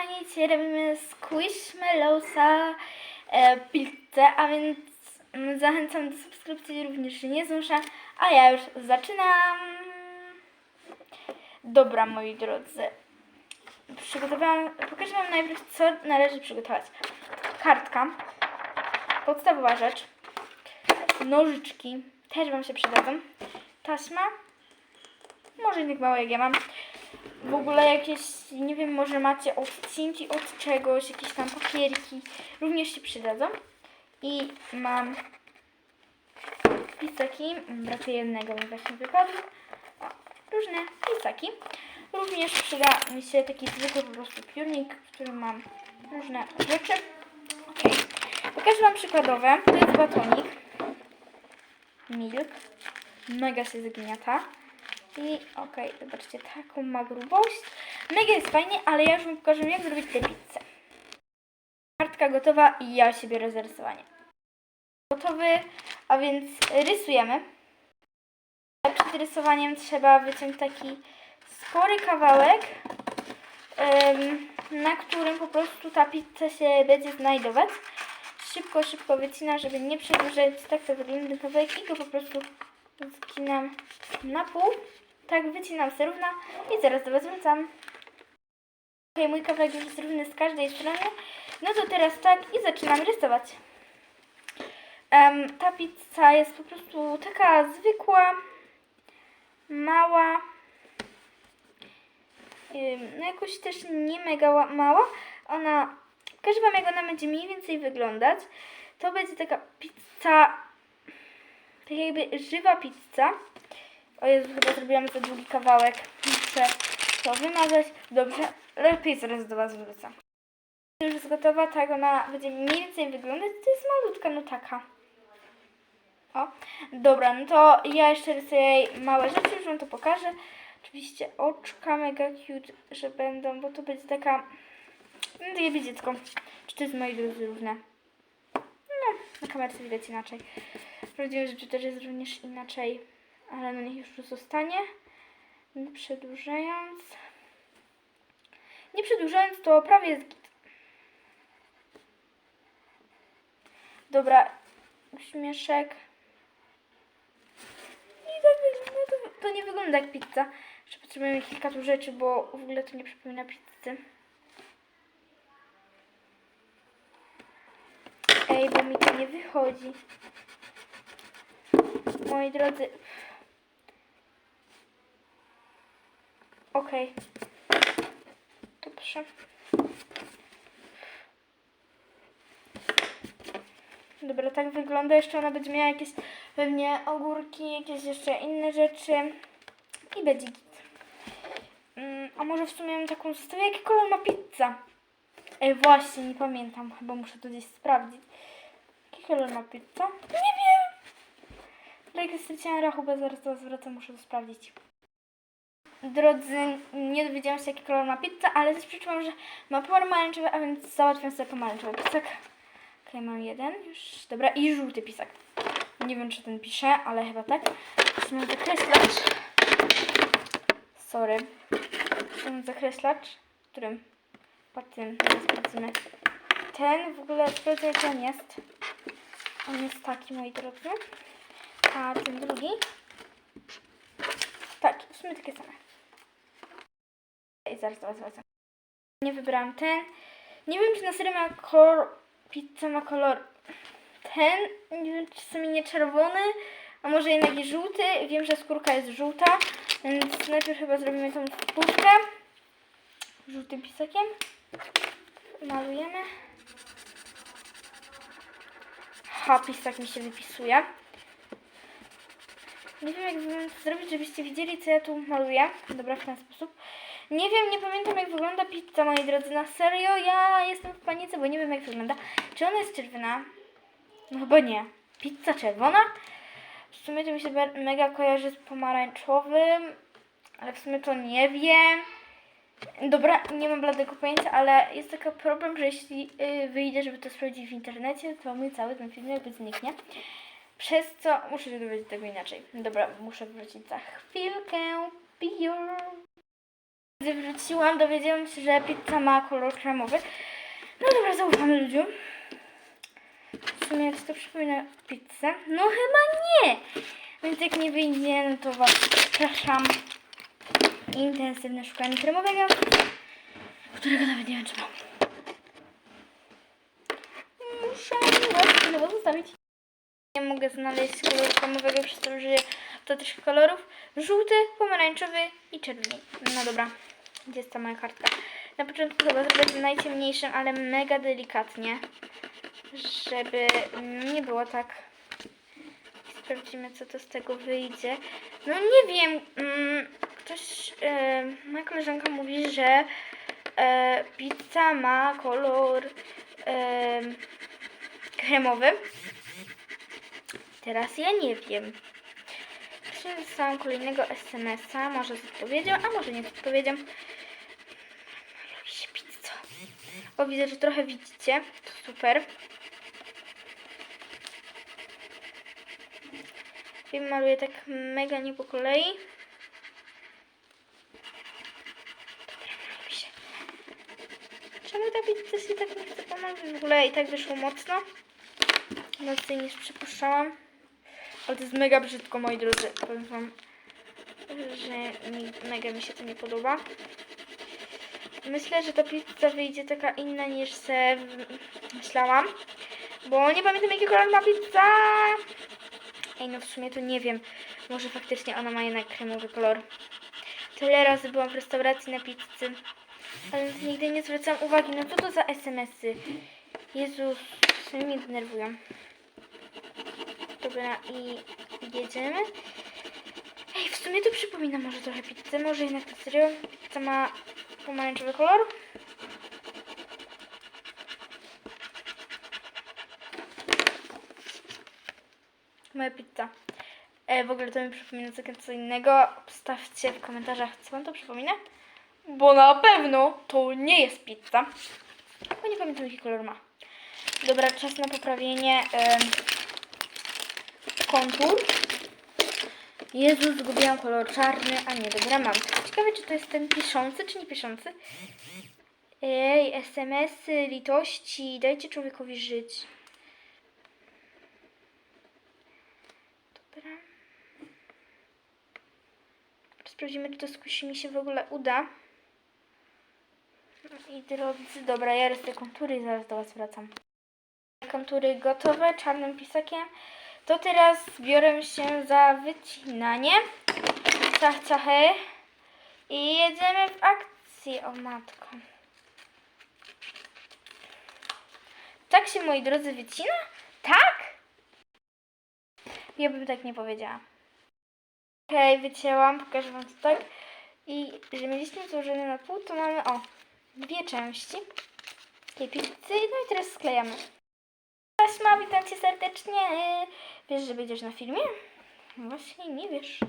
Kochani, dzisiaj robimy Squishmallowsa e, pizzę, a więc zachęcam do subskrypcji również nie zmusza, a ja już zaczynam. Dobra, moi drodzy. Przygotowałam, pokażę Wam najpierw, co należy przygotować. Kartka, podstawowa rzecz, nożyczki, też Wam się przydadzą, taśma, może tak mało jak ja mam, w ogóle jakieś, nie wiem, może macie odcinki od czegoś, jakieś tam papierki, również się przydadzą. I mam pisaki, brakuje jednego, mi właśnie wypadł. O, różne pisaki. Również przyda mi się taki zwykły po prostu piórnik, w którym mam różne rzeczy. Ok, pokażę Wam przykładowe. To jest batonik. Milk. Mega się zgniata. I okej, zobaczcie, taką ma grubość. Mega jest fajnie, ale ja już Wam pokażę, jak zrobić tę pizzę. Kartka gotowa i ja się biorę. Gotowy, a więc rysujemy. Przed rysowaniem trzeba wyciąć taki spory kawałek, na którym po prostu ta pizza się będzie znajdować. Szybko, szybko wycina, żeby nie przedłużać. Tak to wygląda kawałek i go po prostu zginam na pół. Tak, wycinam się równo i zaraz Was wracam. Ok, mój kawałek już jest równy z każdej strony. No to teraz tak i zaczynam rysować. Em, ta pizza jest po prostu taka zwykła, mała. No jakoś też nie mega ła- mała. Ona, pokażę Wam jak ona będzie mniej więcej wyglądać. To będzie taka pizza, tak jakby żywa pizza. O Jezu, chyba zrobiłam za długi kawałek. Muszę to wymazać. Dobrze, lepiej zaraz do Was wrócę. Już jest gotowa, tak ona będzie mniej więcej wyglądać. To jest malutka, no taka. O, dobra, no to ja jeszcze rysuję jej małe rzeczy, już Wam to pokażę. Oczywiście oczka mega cute, że będą, bo to będzie taka, no takie dziecko. Czy to jest moi drodzy równe? No, na kamerce widać inaczej. W prawdziwym życiu też jest również inaczej, ale no niech już zostanie. Nie przedłużając. Nie przedłużając, to prawie jest. Dobra, uśmieszek. I tak wygląda, to, to nie wygląda jak pizza. Jeszcze potrzebujemy kilka tu rzeczy, bo w ogóle to nie przypomina pizzy. Ej, bo mi to nie wychodzi. Moi drodzy. Okej. Dobrze. Dobra, tak wygląda. Jeszcze ona będzie miała jakieś pewnie ogórki, jakieś jeszcze inne rzeczy. I będzie git. Mm, a może w sumie mam taką zestawię, jaki kolor ma pizza? Ej, właśnie, nie pamiętam. Chyba muszę to gdzieś sprawdzić. Jaki kolor ma pizza? Nie wiem! Jak straciłam rachubę, zaraz to zwracam, muszę to sprawdzić. Drodzy, nie dowiedziałam się, jaki kolor ma pizza, ale też przeczytałam, że ma pomarańczowy, a więc załatwiam sobie pomarańczowy pisak. Okej, mam jeden już. Dobra, i żółty pisak. Nie wiem, czy ten pisze, ale chyba tak. Jeszcze mam zakreślacz. Sorry. Jeszcze mam zakreślacz, którym po tym sprawdzimy. Ten w ogóle sprawdzę, jak on jest. On jest taki, moi drodzy. A ten drugi. Tak, w sumie takie same. Zaraz, zaraz, zaraz. Nie wybrałam ten. Nie wiem, czy na serio ma kolor. Pizza ma kolor ten. Nie wiem, czy w sumie nie czerwony, a może jednak i żółty. Wiem, że skórka jest żółta, więc najpierw chyba zrobimy tą skórkę żółtym pisakiem. Malujemy. Ha, pisak mi się wypisuje. Nie wiem, jak zrobić, żebyście widzieli, co ja tu maluję. Dobra, w ten sposób. Nie wiem, nie pamiętam, jak wygląda pizza, moi drodzy. Na serio, ja jestem w panice, bo nie wiem, jak wygląda. Czy ona jest czerwona? No chyba nie. Pizza czerwona? W sumie to mi się mega kojarzy z pomarańczowym, ale w sumie to nie wiem. Dobra, nie mam bladego pojęcia, ale jest taki problem, że jeśli yy, wyjdę, żeby to sprawdzić w internecie, to mój cały ten film jakby zniknie. Przez co muszę się dowiedzieć tego inaczej. Dobra, muszę wrócić za chwilkę. Be your... Gdy wróciłam, dowiedziałam się, że pizza ma kolor kremowy. No dobra, zaufamy ludziom. W sumie czy to przypomina pizzę? No chyba nie! Więc jak nie wyjdzie, no to was przepraszam. Intensywne szukanie kremowego, którego nawet nie wiem, czy mam. Muszę chwilowo zostawić. Nie mogę znaleźć koloru kremowego, przez to użyję to tych kolorów. Żółty, pomarańczowy i czerwony. No dobra, gdzie jest ta moja kartka? Na początku chyba zrobię to najciemniejszym, ale mega delikatnie, żeby nie było tak. Sprawdzimy, co to z tego wyjdzie. No nie wiem, mm, ktoś, e, moja koleżanka mówi, że e, pizza ma kolor e, kremowy. Teraz ja nie wiem. Właśnie dostałam kolejnego SMS-a, może z odpowiedzią, a może nie z odpowiedzią. Robi się pizza. Widzę, że trochę widzicie. To super. Wiem, maluję tak mega nie po kolei. Czemu ta pizza się tak nie pomalować? W ogóle i tak wyszło mocno. Mocniej niż przypuszczałam. Ale to jest mega brzydko, moi drodzy. Powiem wam, że mi, mega mi się to nie podoba. Myślę, że ta pizza wyjdzie taka inna niż se myślałam. Bo nie pamiętam jaki kolor ma pizza. Ej, no w sumie to nie wiem. Może faktycznie ona ma jednak kremowy kolor. Tyle razy byłam w restauracji na pizzy. Ale nigdy nie zwracam uwagi. No co to za SMS-y? Jezus, mnie denerwują. Dobra, i jedziemy. Ej, w sumie to przypomina może trochę pizzę, może jednak to serio. Pizza ma pomarańczowy kolor. Moja pizza. E, w ogóle to mi przypomina co innego. Wstawcie w komentarzach, co wam to przypomina. Bo na pewno to nie jest pizza. Bo nie pamiętam jaki kolor ma. Dobra, czas na poprawienie. em, kontur. Jezu, zgubiłam kolor czarny, a nie, dobra, mam. Ciekawe, czy to jest ten piszący, czy nie piszący. Ej, SMS-y, litości, dajcie człowiekowi żyć. Dobra. Sprawdzimy, czy to skusi mi się w ogóle uda. I drodzy, dobra, ja rysuję kontury i zaraz do Was wracam. Kontury gotowe, czarnym pisakiem. To teraz biorę się za wycinanie. Ciach, ciachy. I jedziemy w akcję. O matko. Tak się, moi drodzy, wycina? Tak? Ja bym tak nie powiedziała. Okej, wycięłam. Pokażę wam to tak. I że mieliśmy złożone na pół, to mamy, o, dwie części tej. No i teraz sklejamy. Taśma, witam cię serdecznie. Wiesz, że będziesz na filmie? No Właśnie nie wiesz.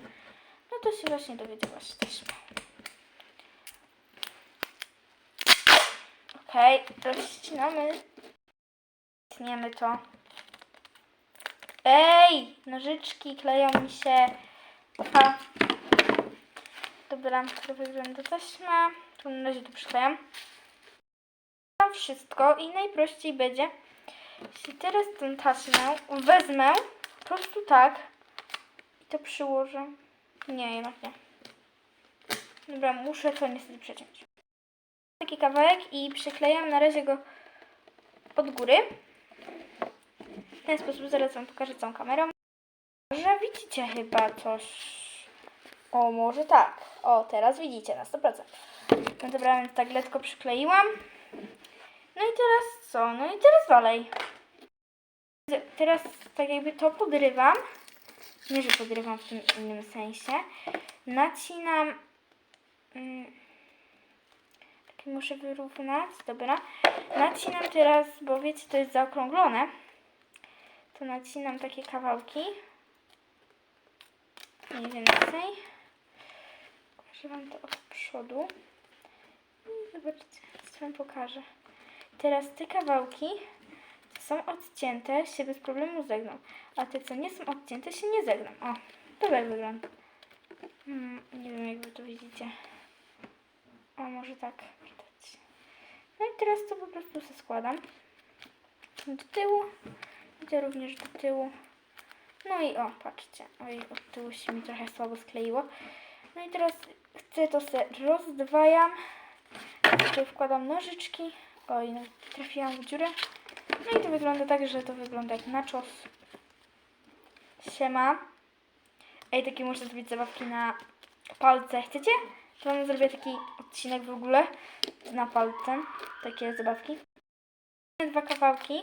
No to się właśnie dowiedziałaś taśma. Okej, rozcinamy. Tniemy to. Ej, nożyczki kleją mi się. Aha. Dobra, to wygląda taśma. Tu na razie tu przyklejam. Wszystko i najprościej będzie, jeśli teraz tę taśmę wezmę po prostu tak i to przyłożę. Nie, jednak nie. Dobra, muszę to niestety przeciąć. Taki kawałek i przyklejam na razie go od góry. W ten sposób zaraz Wam pokażę całą kamerą. Że widzicie chyba coś. O, może tak. O, teraz widzicie na 100%. No dobra, więc tak letko przykleiłam. No i teraz co? No i teraz dalej. Teraz tak jakby to podrywam. Nie, że podrywam w tym innym sensie. Nacinam. Mm, tak muszę wyrównać. Dobra. Nacinam teraz, bo wiecie, to jest zaokrąglone. To nacinam takie kawałki. Mniej więcej. Pokażę Wam to od przodu. I zobaczcie, co Wam pokażę. Teraz te kawałki są odcięte się bez problemu zegną, a te co nie są odcięte się nie zegną. O, to tak wygląda. Hmm, nie wiem jak wy to widzicie. O, może tak widać. No i teraz to po prostu se składam. Do tyłu. Idę również do tyłu. No i o, patrzcie. Oj, od tyłu się mi trochę słabo skleiło. No i teraz chcę to se rozdwajam. Tutaj wkładam nożyczki. Oj, no, trafiłam w dziurę. No i to wygląda tak, że to wygląda jak nachos. Siema. Ej, takie muszę zrobić zabawki na palce. Chcecie? To wam zrobię taki odcinek w ogóle na palce. Takie zabawki. Dwa kawałki,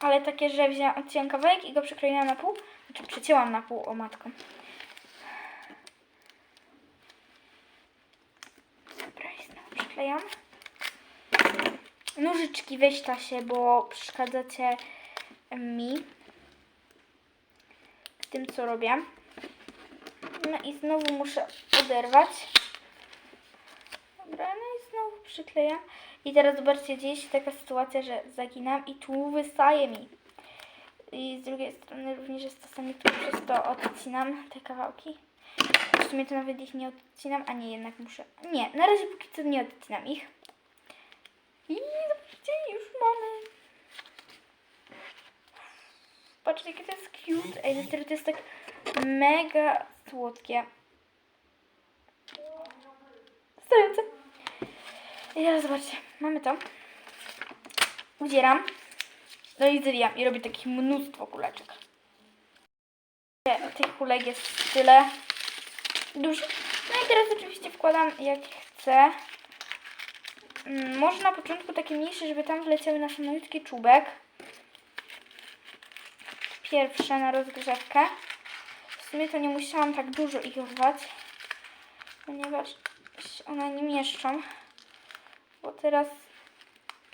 ale takie, że wzięłam, odcięłam kawałek i go przekroiłam na pół. Znaczy przecięłam na pół, o matko. Dobra, znowu przyklejam. Nożyczki weźta się, bo przeszkadzacie mi w tym, co robię. No i znowu muszę oderwać. Dobra, no i znowu przyklejam. I teraz zobaczcie, dzieje się taka sytuacja, że zaginam i tu wystaje mi. I z drugiej strony również jest czasami tu przez to odcinam te kawałki. W sumie to nawet ich nie odcinam, a nie jednak muszę. Nie, na razie póki co nie odcinam ich. I już mamy. Patrzcie, jakie to jest cute. Ej, to jest tak mega słodkie. Stojące. I teraz zobaczcie, mamy to. Udzieram. No i zawijam i robię takich mnóstwo kuleczek. Tych kulek jest tyle dużo. No i teraz oczywiście wkładam jak chcę. Mm, Może na początku takie mniejsze, żeby tam wleciały nasz malutki czubek. Pierwsze na rozgrzewkę. W sumie to nie musiałam tak dużo ich rwać, ponieważ one nie mieszczą. Bo teraz...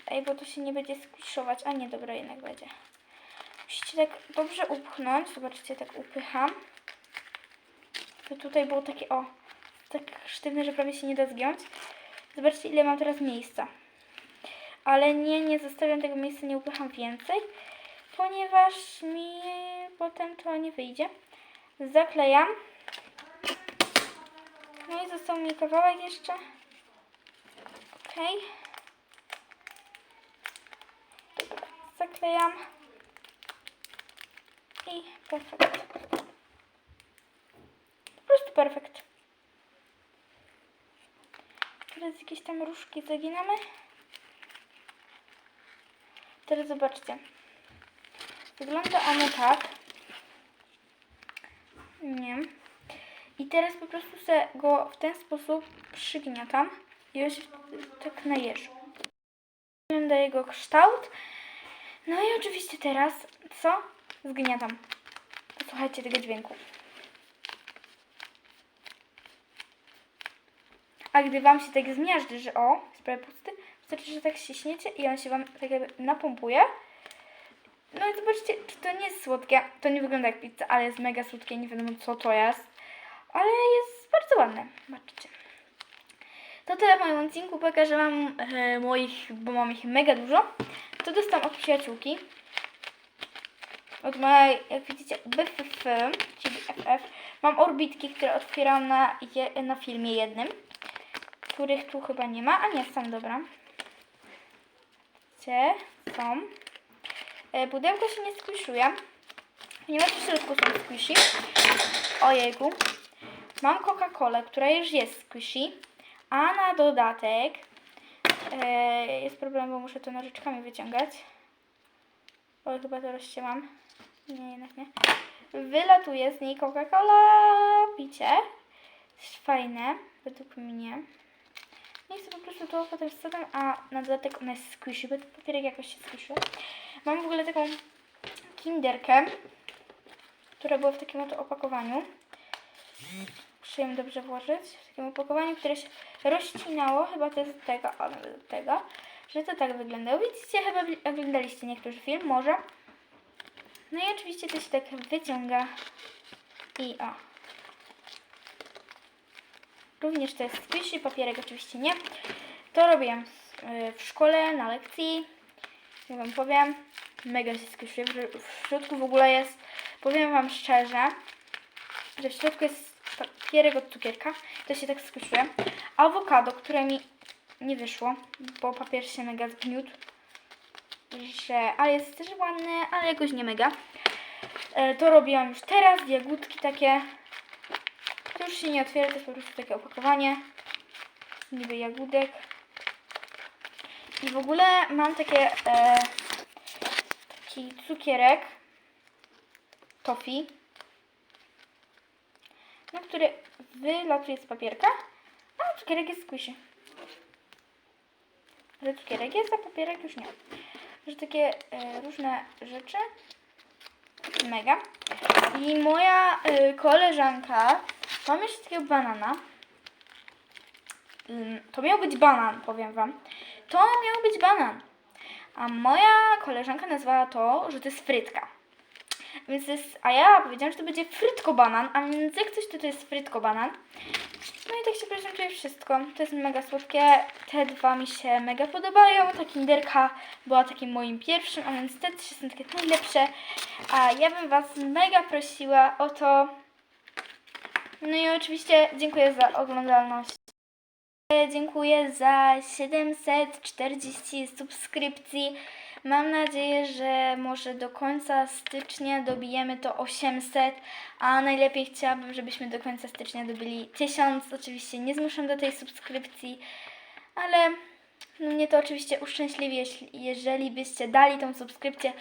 Ej, bo to się nie będzie skwiszować. A nie, dobra, jednak będzie. Musicie tak dobrze upchnąć. Zobaczcie, tak upycham. To tutaj było takie, o, tak sztywne, że prawie się nie da zgiąć. Zobaczcie, ile mam teraz miejsca. Ale nie, nie zostawiam tego miejsca, nie upycham więcej, ponieważ mi potem to nie wyjdzie. Zaklejam. No i został mi kawałek jeszcze. Dobra, zaklejam. I perfekt. Po prostu perfekt. Teraz jakieś tam różki zaginamy. Teraz zobaczcie. Wygląda ono tak. Nie. I teraz po prostu se go w ten sposób przygniatam i on się tak najeżdża. Wygląda jego kształt. No i oczywiście teraz co? Zgniatam. Posłuchajcie tego dźwięku. A gdy wam się tak zmiażdży, że o, jest prawie pusty, wystarczy, że tak ściśniecie i on się wam tak jakby napompuje. No i zobaczcie, czy to nie jest słodkie. To nie wygląda jak pizza, ale jest mega słodkie, nie wiadomo co to jest. Ale jest bardzo ładne. Zobaczcie. To tyle w moim odcinku. Pokażę wam e, moich, bo mam ich mega dużo. To dostałam od przyjaciółki. Od mojej, jak widzicie, BFF, czyli FF. Mam orbitki, które otwieram na, na filmie jednym. Których tu chyba nie ma. A nie, są dobra. Gdzie są? E, pudełko się nie squishuje, ponieważ w środku są squishy. Ojejku. Mam Coca-Colę, która już jest squishy, a na dodatek e, jest problem, bo muszę to nożyczkami wyciągać. Oj, chyba to rozcięłam. Nie, jednak nie. Wylatuje z niej Coca-Cola picie. Fajne, według mnie. No i sobie po prostu to potem wsadzam, a na dodatek ona jest squishy, bo ten papierek jakoś się squishy. Mam w ogóle taką kinderkę, która była w takim oto opakowaniu. Muszę ją dobrze włożyć. W takim opakowaniu, które się rozcinało. Chyba to jest do tego, o, nawet do tego, że to tak wyglądało. Widzicie, chyba oglądaliście niektórzy film, może. No i oczywiście to się tak wyciąga. I o. Również to jest squishy, papierek oczywiście nie. To robiłem y, w szkole, na lekcji. Ja wam powiem, mega się squishy. W, środku w ogóle jest, powiem wam szczerze, że w środku jest papierek od cukierka. To się tak słyszuje. Awokado, które mi nie wyszło, bo papier się mega zgniótł. Że, ale jest też ładny, ale jakoś nie mega. E, to robiłam już teraz. Jagódki takie. To już się nie otwiera, to jest po prostu takie opakowanie. Niby jagódek. I w ogóle mam takie e, taki cukierek toffee, no, który wylatuje z papierka, a cukierek jest squishy. Że cukierek jest, a papierek już nie. Że takie e, różne rzeczy. Mega. I moja e, koleżanka mam jeszcze takiego banana. Ym, To miał być banan, powiem wam. To miał być banan. A moja koleżanka nazwała to, że to jest frytka. Więc jest, a ja powiedziałam, że to będzie frytko banan, a więc jak coś to to jest frytko banan. No i tak się prezentuje wszystko. To jest mega słodkie. Te dwa mi się mega podobają. Ta kinderka była takim moim pierwszym, a więc te trzy są takie najlepsze. A ja bym Was mega prosiła o to. No i oczywiście dziękuję za oglądalność. E, Dziękuję za 740 subskrypcji. Mam nadzieję, że może do końca stycznia dobijemy to 800, a najlepiej chciałabym, żebyśmy do końca stycznia dobili 1000. Oczywiście nie zmuszam do tej subskrypcji, ale no mnie to oczywiście uszczęśliwi, jeżeli byście dali tą subskrypcję.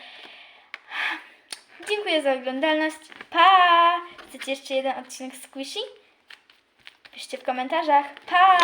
Dziękuję za oglądalność. Pa! Chcecie jeszcze jeden odcinek Squishy? Piszcie w komentarzach. Pa!